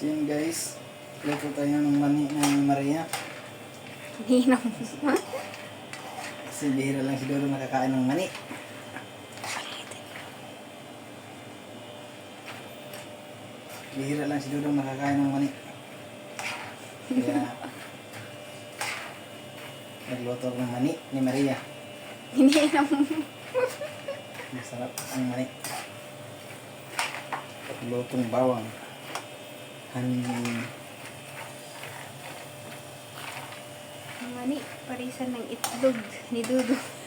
So yun guys, luto tayo ng mani ng Maria. Hinom. Kasi bihira lang siguro makakain ng mani. Bihira lang siguro makakain ng mani. Kaya, nagluto ng mani ni Maria. Ninang. Masarap ang mani. Lutong bawang. Hanin. Mani, parisan ng itlog ni Dudu.